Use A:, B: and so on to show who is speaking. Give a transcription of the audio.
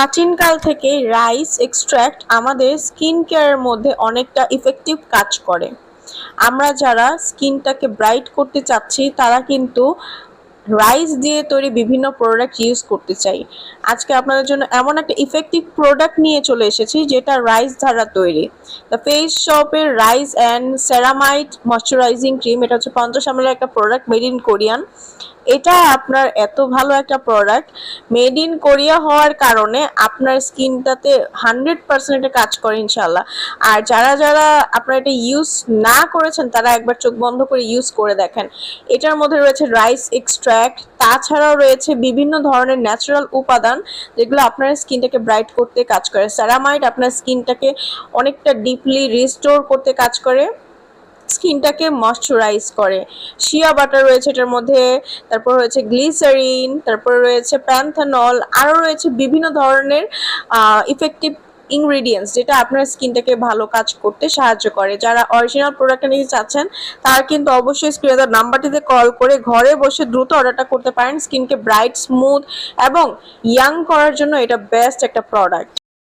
A: প্রাচীনকাল থেকেই rice extract আমাদের স্কিন কেয়ারের মধ্যে অনেকটা ইফেক্টিভ কাজ করে। আমরা যারা স্কিনটাকে ব্রাইট করতে চাচ্ছি, তারা কিন্তু রাইস দিয়ে তৈরি বিভিন্ন প্রোডাক্ট ইউজ করতে চাই। আজকে আপনাদের জন্য এমন একটা ইফেক্টিভ প্রোডাক্ট নিয়ে চলে এসেছি, যেটা রাইস দ্বারা তৈরি। দ্য ফেস শপের rice and ceramide moisturising cream এটা হচ্ছে পঞ্চাশ এমএলের একটা প্রোডাক্ট মেড ইন কোরিয়ান এটা আপনার এত ভালো একটা প্রোডাক্ট মেড ইন কোরিয়া হওয়ার কারণে আপনার স্কিনটাতে হান্ড্রেড পার্সেন্ট কাজ করে ইনশাল্লাহ আর যারা যারা আপনারা এটা ইউজ না করেছেন, তারা একবার চোখ বন্ধ করে ইউজ করে দেখেন। এটার মধ্যে রয়েছে রাইস এক্সট্র্যাক্ট তাছাড়াও রয়েছে বিভিন্ন ধরনের ন্যাচারাল উপাদান, যেগুলো আপনার স্কিনটাকে ব্রাইট করতে কাজ করে। স্যারামাইড আপনার স্কিনটাকে অনেকটা ডিপলি রিস্টোর করতে কাজ করে। স্কিনটাকে ময়শ্চারাইজ করে। শিয়া বাটার রয়েছে এটার মধ্যে, তারপর রয়েছে গ্লিসারিন, তারপর রয়েছে প্যান্থানল, আরও রয়েছে বিভিন্ন ধরনের ইফেক্টিভ ইনগ্রিডিয়েন্টস যেটা আপনার স্কিনটাকে ভালো কাজ করতে সাহায্য করে। যারা অরিজিনাল প্রোডাক্টটা নিতে চাচ্ছেন, তারা কিন্তু অবশ্যই স্ক্রিনে দেওয়া নাম্বারটিতে কল করে ঘরে বসে দ্রুত অর্ডারটা করতে পারেন। স্কিনকে ব্রাইট স্মুথ এবং ইয়াং করার জন্য এটা বেস্ট একটা প্রোডাক্ট